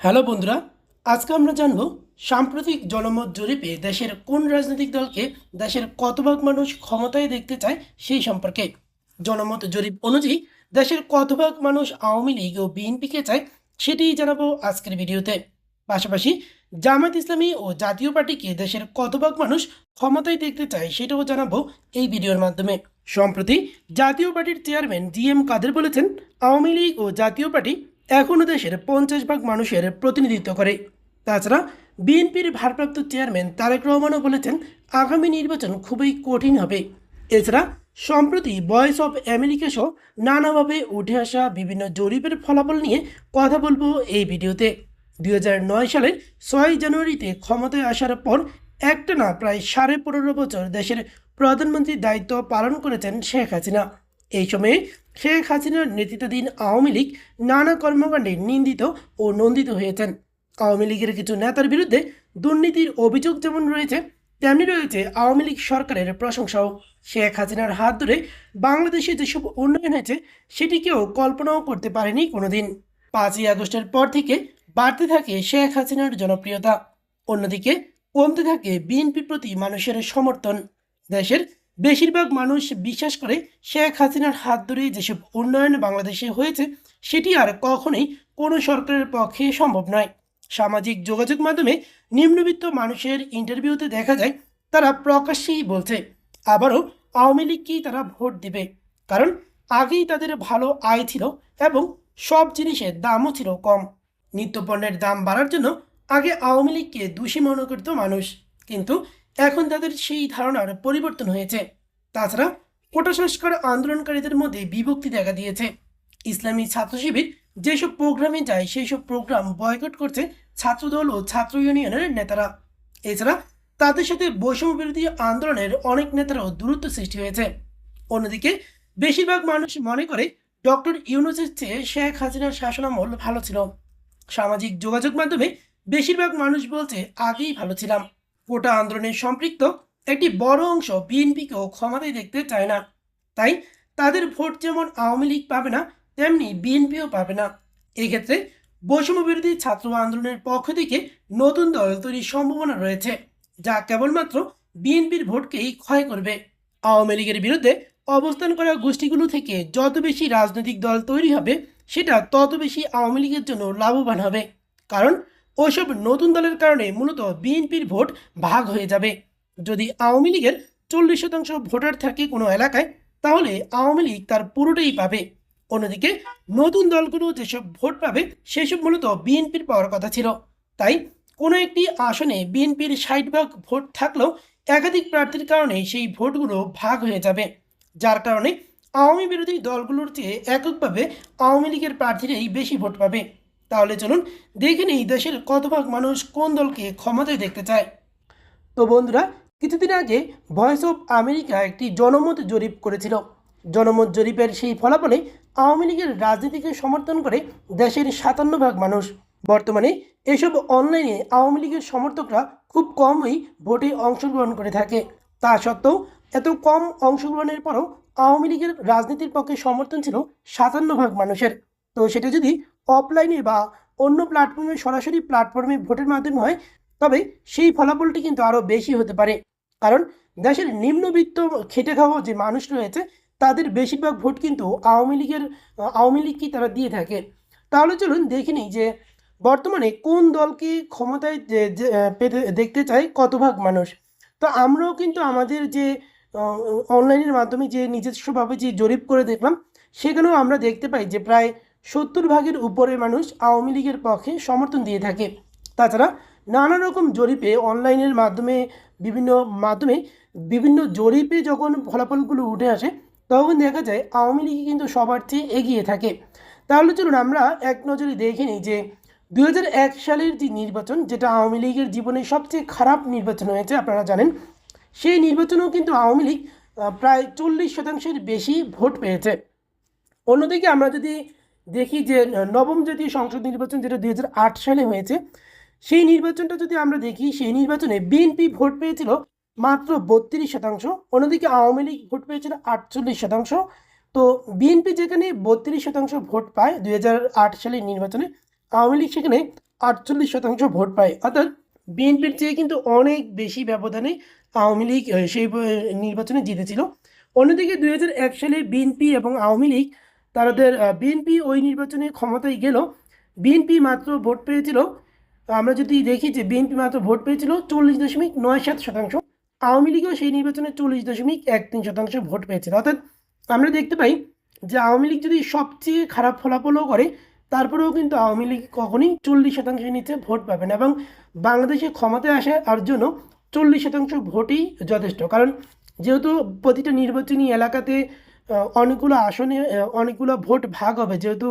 Hello বন্ধুরা, আজকে আমরা জানব সাম্প্রতিক জনমত জরিপে দেশের কোন রাজনৈতিক দলকে দেশের কত ভাগ মানুষ ক্ষমতায় দেখতে চায় সেই সম্পর্কে। জনমত জরিপ অনুযায়ী, দেশের কত ভাগ মানুষ আওয়ামী লীগ ও বিএনপিকে চায় সেটিই জানাব আজকের ভিডিওতে। পাশাপাশি জামাত ইসলামী ও জাতীয় পার্টিকে দেশের কত ভাগ মানুষ ক্ষমতায় দেখতে চায় সেটাও জানাব এই ভিডিওর মাধ্যমে। সম্প্রতি, জাতীয় পার্টির চেয়ারম্যান জি এম কাদের বলেছেন, আওয়ামী লীগ ও জাতীয় পার্টি এখনও দেশের পঞ্চাশ ভাগ মানুষের প্রতিনিধিত্ব করে। তাছাড়া বিএনপির ভারপ্রাপ্ত চেয়ারম্যান তারেক রহমানও বলেছেন, আগামী নির্বাচন খুবই কঠিন হবে। এছাড়া সম্প্রতি ভয়েস অফ আমেরিকা সহ নানাভাবে উঠে আসা বিভিন্ন জরিপের ফলাফল নিয়ে কথা বলব এই ভিডিওতে। দুই নয় সালের ছয় জানুয়ারিতে ক্ষমতায় আসার পর একটানা প্রায় সাড়ে পনেরো বছর দেশের প্রধানমন্ত্রীর দায়িত্ব পালন করেছেন শেখ হাসিনা। এই সময়ে শেখ হাসিনার নেতৃত্বাধীন আওয়ামী লীগ নানা কর্মকাণ্ডে নিন্দিত ও নন্দিত হয়েছেন। আওয়ামী লীগের কিছু নেতার বিরুদ্ধে দুর্নীতির অভিযোগ যেমন রয়েছে, তেমনি রয়েছে আওয়ামী লীগ সরকারের প্রশংসাও। শেখ হাসিনার হাত ধরে বাংলাদেশে যেসব উন্নয়ন হয়েছে সেটি কেউ কল্পনাও করতে পারেনি কোনোদিন। পাঁচই আগস্টের পর থেকে বাড়তে থাকে শেখ হাসিনার জনপ্রিয়তা, অন্যদিকে কমতে থাকে বিএনপির প্রতি মানুষের সমর্থন। দেশের বেশিরভাগ মানুষ বিশ্বাস করে শেখ হাসিনার হাত ধরে যেসব উন্নয়ন বাংলাদেশে হয়েছে, সেটি আর কখনোই কোনো সরকারের পক্ষে সম্ভব নয়। সামাজিক যোগাযোগ মাধ্যমে নিম্নবিত্ত মানুষের ইন্টারভিউতে দেখা যায়, তারা প্রকাশ্যেই বলছে, আবারও আওয়ামী লীগকেই তারা ভোট দেবে? কারণ আগেই তাদের ভালো আয় ছিল এবং সব জিনিসের দামও ছিল কম। নিত্যপণ্যের দাম বাড়ার জন্য আগে আওয়ামী লীগকে দোষী মনে করত মানুষ। কিন্তু এখন তাদের সেই ধারণার পরিবর্তন হয়েছে। তাছাড়া কোটা সংস্কার আন্দোলনকারীদের মধ্যে বিভক্তি দেখা দিয়েছে। ইসলামী ছাত্র শিবির যেসব প্রোগ্রামে যায় সেই সব প্রোগ্রাম বয়কট করছে ছাত্রদল ও ছাত্র ইউনিয়নের নেতারা। এছাড়া তাদের সাথে বৈষম্য বিরোধী আন্দোলনের অনেক নেতারাও দূরত্ব সৃষ্টি হয়েছে। অন্যদিকে বেশিরভাগ মানুষ মনে করে ডক্টর ইউনুসের চেয়ে শেখ হাসিনার শাসনামল ভালো ছিল। সামাজিক যোগাযোগ মাধ্যমে বেশিরভাগ মানুষ বলছে, আগেই ভালো ছিলাম। কোটা আন্দোলনে সম্পৃক্ত একটি বড় অংশ বিএনপিকেও ক্ষমতায় দেখতে চায় না। তাই তাদের ভোট যেমন আওয়ামী লীগ পাবে না, তেমনি বিএনপিও পাবে না। এক্ষেত্রে বৈষম্য বিরোধী ছাত্র আন্দোলনের পক্ষ থেকে নতুন দল তৈরির সম্ভাবনা রয়েছে, যা কেবলমাত্র বিএনপির ভোটকেই ক্ষয় করবে। আওয়ামী লীগের বিরুদ্ধে অবস্থান করা গোষ্ঠীগুলো থেকে যত বেশি রাজনৈতিক দল তৈরি হবে, সেটা তত বেশি আওয়ামী লীগের জন্য লাভবান হবে। কারণ ওইসব নতুন দলের কারণে মূলত বিএনপির ভোট ভাগ হয়ে যাবে। যদি আওয়ামী লীগের চল্লিশ শতাংশ ভোটার থাকে কোনো এলাকায়, তাহলে আওয়ামী লীগ তার পুরোটাই পাবে। অন্যদিকে নতুন দলগুলো যেসব ভোট পাবে, সেসব মূলত বিএনপির পাওয়ার কথা ছিল। তাই কোনো একটি আসনে বিএনপির ষাট ভাগ ভোট থাকলেও একাধিক প্রার্থীর কারণে সেই ভোটগুলো ভাগ হয়ে যাবে। যার কারণে আওয়ামী বিরোধী দলগুলোর চেয়ে এককভাবে আওয়ামী লীগের প্রার্থীরাই বেশি ভোট পাবে। তাহলে চলুন দেখে নেই দেশের কত ভাগ মানুষ কোন দলকে ক্ষমতায় দেখতে চায়। তো বন্ধুরা, কিছুদিন আগে ভয়েস অফ আমেরিকা একটি জনমত জরিপ করেছিল। জনমত জরিপের সেই ফলাফলে আওয়ামী লীগের রাজনীতিকে সমর্থন করে দেশের সাতান্ন ভাগ মানুষ। বর্তমানে এসব অনলাইনে আওয়ামী লীগের সমর্থকরা খুব কমই ভোটে অংশগ্রহণ করে থাকে। তা সত্ত্বেও এত কম অংশগ্রহণের পরও আওয়ামী লীগের রাজনীতির পক্ষে সমর্থন ছিল সাতান্ন ভাগ মানুষের। তো সেটা যদি অফলাইনে বা অন্য প্ল্যাটফর্মে সরাসরি প্ল্যাটফর্মে ভোটের মাধ্যমে হয়, তবে সেই ফলাফলটি কিন্তু আরও বেশি হতে পারে। কারণ দেশের নিম্নবিত্ত খেটে খাওয়া যে মানুষ রয়েছে, তাদের বেশিরভাগ ভোট কিন্তু আওয়ামী লীগের, আওয়ামী লীগকেই তারা দিয়ে থাকে। তাহলে চলুন দেখে নিই যে বর্তমানে কোন দলকে ক্ষমতায় পেতে, দেখতে চায় কত ভাগ মানুষ। তো আমরাও কিন্তু আমাদের যে অনলাইনের মাধ্যমে যে নিজস্বভাবে যে জরিপ করে দেখলাম, সেখানেও আমরা দেখতে পাই যে প্রায় সত্তর ভাগের উপরে মানুষ আওয়ামী লীগের পক্ষে সমর্থন দিয়ে থাকে। তাছাড়া নানা রকম জরিপে অনলাইনের মাধ্যমে বিভিন্ন মাধ্যমে বিভিন্ন জরিপে যখন ফলাফলগুলো উঠে আসে, তখন দেখা যায় আওয়ামী লীগ কিন্তু সবার চেয়ে এগিয়ে থাকে। তাহলে চলুন আমরা এক নজরে দেখে নিই যে দু হাজার এক সালের যে নির্বাচন, যেটা আওয়ামী লীগের জীবনে সবচেয়ে খারাপ নির্বাচন হয়েছে, আপনারা জানেন, সেই নির্বাচনেও কিন্তু আওয়ামী লীগ প্রায় চল্লিশ শতাংশের বেশি ভোট পেয়েছে। অন্যদিকে আমরা যদি দেখি যে নবম জাতীয় সংসদ নির্বাচন যেটা দুই হাজার আট সালে হয়েছে, সেই নির্বাচনটা যদি আমরা দেখি, সেই নির্বাচনে বিএনপি ভোট পেয়েছিল মাত্র বত্রিশ শতাংশ, অন্যদিকে আওয়ামী লীগ ভোট পেয়েছিল আটচল্লিশ শতাংশ। তো বিএনপি যেখানে বত্রিশ শতাংশ ভোট পায় দুই হাজার আট সালের নির্বাচনে, আওয়ামী লীগ সেখানে আটচল্লিশ শতাংশ ভোট পায়। অর্থাৎ বিএনপির চেয়ে কিন্তু অনেক বেশি ব্যবধানে আওয়ামী লীগ সেই নির্বাচনে জিতেছিল। অন্যদিকে দুই হাজার এক সালে বিএনপি এবং আওয়ামী লীগ তাদের বিএনপি ওই নির্বাচনে ক্ষমতায় গেল। বিএনপি মাত্র ভোট পেয়েছিল, আমরা যদি দেখি যে বিএনপি মাত্র ভোট পেয়েছিল চল্লিশ দশমিক নয় সাত শতাংশ, আওয়ামী লীগও সেই নির্বাচনে চল্লিশ দশমিক এক তিন শতাংশ ভোট পেয়েছিল। অর্থাৎ আমরা দেখতে পাই যে আওয়ামী লীগ যদি সবচেয়ে খারাপ ফলাফলও করে, তারপরেও কিন্তু আওয়ামী লীগ কখনই চল্লিশ শতাংশের নিচে ভোট পাবে না এবং বাংলাদেশে ক্ষমতায় আসার জন্য চল্লিশ শতাংশ ভোটই যথেষ্ট। কারণ যেহেতু প্রতিটা নির্বাচনী এলাকাতে অনেকগুলো আসনে অনেকগুলো ভোট ভাগ হবে। যেহেতু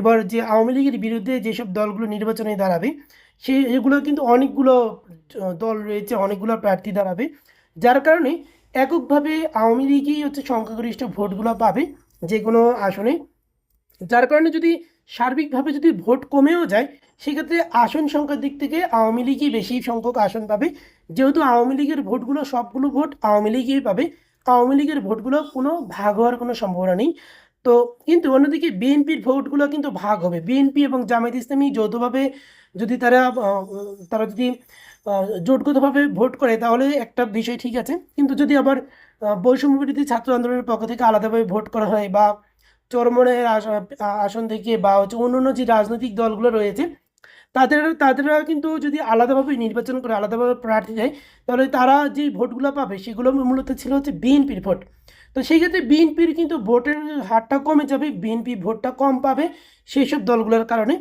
এবার যে আওয়ামী লীগের বিরুদ্ধে যেসব দলগুলো নির্বাচনে দাঁড়াবে, সেই এগুলো কিন্তু অনেকগুলো দল রয়েছে, অনেকগুলো প্রার্থী দাঁড়াবে। যার কারণে এককভাবে আওয়ামী লীগই হচ্ছে সংখ্যাগরিষ্ঠ ভোটগুলো পাবে যে কোনো আসনে। যার কারণে যদি সার্বিকভাবে যদি ভোট কমেও যায়, সেক্ষেত্রে আসন সংখ্যার দিক থেকে আওয়ামী লীগই বেশি সংখ্যক আসন পাবে। যেহেতু আওয়ামী লীগের ভোটগুলো সবগুলো ভোট আওয়ামী লীগই পাবে আওয়ামী লীগের ভোটগুলো কোনো ভাগ হওয়ার কোনো সম্ভাবনা নেই। তো কিন্তু অন্যদিকে বিএনপির ভোটগুলো কিন্তু ভাগ হবে। বিএনপি এবং জামায়াত ইসলামী যৌথভাবে যদি তারা তারা যদি জোটগতভাবে ভোট করে তাহলে একটা বিষয় ঠিক আছে। কিন্তু যদি আবার বৈষম্য বিরোধী ছাত্র আন্দোলনের পক্ষ থেকে আলাদাভাবে ভোট করা হয় বা চরমনের আস- আসন থেকে বা হচ্ছে অন্য অন্য যে রাজনৈতিক দলগুলো রয়েছে তাদের, তাদেররা কিন্তু যদি আলাদাভাবে নির্বাচন করে আলাদাভাবে প্রার্থী দেয় তাহলে তারা যে ভোটগুলো পাবে সেগুলো মূলত ছিল হচ্ছে বিএনপির ভোট। তো সেই ক্ষেত্রে বিএনপির কিন্তু ভোটের হারটা কমে যাবে, বিএনপি ভোটটা কম পাবে সেই সব দলগুলোর কারণে।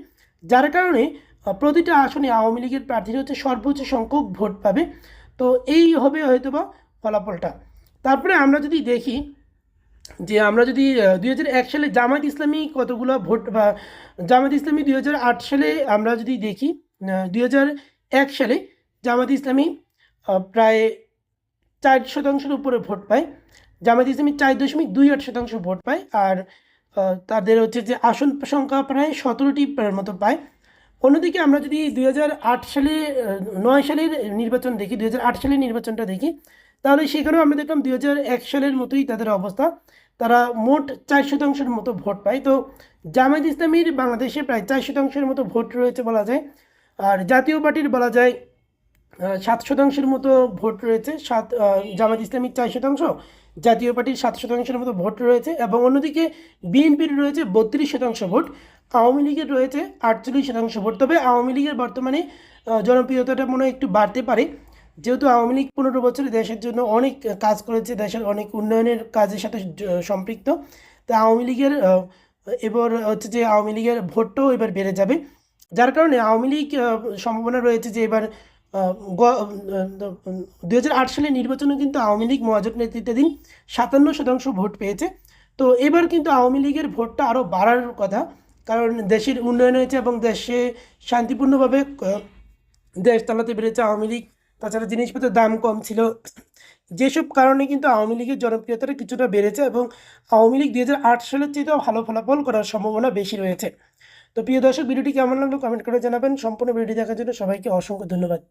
যার কারণে প্রতিটা আসনে আওয়ামী লীগের প্রার্থীরা হচ্ছে সর্বোচ্চ সংখ্যক ভোট পাবে। তো এই হবে হয়তোবা ফলাফলটা। তারপরে আমরা যদি দেখি যে আমরা যদি দুই হাজার এক সালে জামাত ইসলামী কতগুলো ভোট, বা জামাত ইসলামী দুই হাজার আট সালে আমরা যদি দেখি দুই হাজার এক সালে জামাত ইসলামী প্রায় চার শতাংশের উপরে ভোট পায়। জামাত ইসলামী চার দশমিক দুই আট শতাংশ ভোট পায় আর তাদের হচ্ছে যে আসন সংখ্যা প্রায় সতেরোটি মতো পায়। অন্যদিকে আমরা যদি দুই হাজার আট সালে নয় সালের নির্বাচন দেখি, দুই হাজার আট সালের নির্বাচনটা দেখি তাহলে সেখানেও আমি দেখলাম দুই হাজার এক সালের মতোই তাদের অবস্থা। তারা মোট চার শতাংশের মতো ভোট পায়। তো জামায়াত ইসলামীর বাংলাদেশে প্রায় চার শতাংশের মতো ভোট রয়েছে বলা যায়। আর জাতীয় পার্টির বলা যায় সাত শতাংশের মতো ভোট রয়েছে। সাত জামাত ইসলামীর চার শতাংশ, জাতীয় পার্টির সাত শতাংশের মতো ভোট রয়েছে এবং অন্যদিকে বিএনপির রয়েছে বত্রিশ শতাংশ ভোট, আওয়ামী লীগের রয়েছে আটচল্লিশ শতাংশ ভোট। তবে আওয়ামী লীগের বর্তমানে জনপ্রিয়তাটা মনে হয় একটু বাড়তে পারে। যেহেতু আওয়ামী লীগ পনেরো বছরে দেশের জন্য অনেক কাজ করেছে, দেশের অনেক উন্নয়নের কাজের সাথে সম্পৃক্ত, তা আওয়ামী লীগের এবার হচ্ছে যে আওয়ামী লীগের ভোটটাও এবার বেড়ে যাবে। যার কারণে আওয়ামী লীগ সম্ভাবনা রয়েছে যে এবার দু হাজার আট সালের নির্বাচনে কিন্তু আওয়ামী লীগ মহাজোট নেতৃত্বাধীন সাতান্ন শতাংশ ভোট পেয়েছে। তো এবার কিন্তু আওয়ামী লীগের ভোটটা আরও বাড়ার কথা, কারণ দেশের উন্নয়ন হয়েছে এবং দেশে শান্তিপূর্ণভাবে দেশ চালাতে পেরেছে আওয়ামী লীগ। তাছাড়া জিনিসপত্রের দাম কম ছিল। যেসব কারণে কিন্তু আওয়ামী লীগের জনপ্রিয়তাটা কিছুটা বেড়েছে এবং আওয়ামী লীগ দুই হাজার আট সালের চেয়েও ভালো ফলাফল করার সম্ভাবনা বেশি রয়েছে। তো প্রিয় দর্শক, ভিডিওটি কেমন লাগল কমেন্ট করে জানাবেন। সম্পূর্ণ ভিডিও দেখার জন্য সবাইকে অসংখ্য ধন্যবাদ।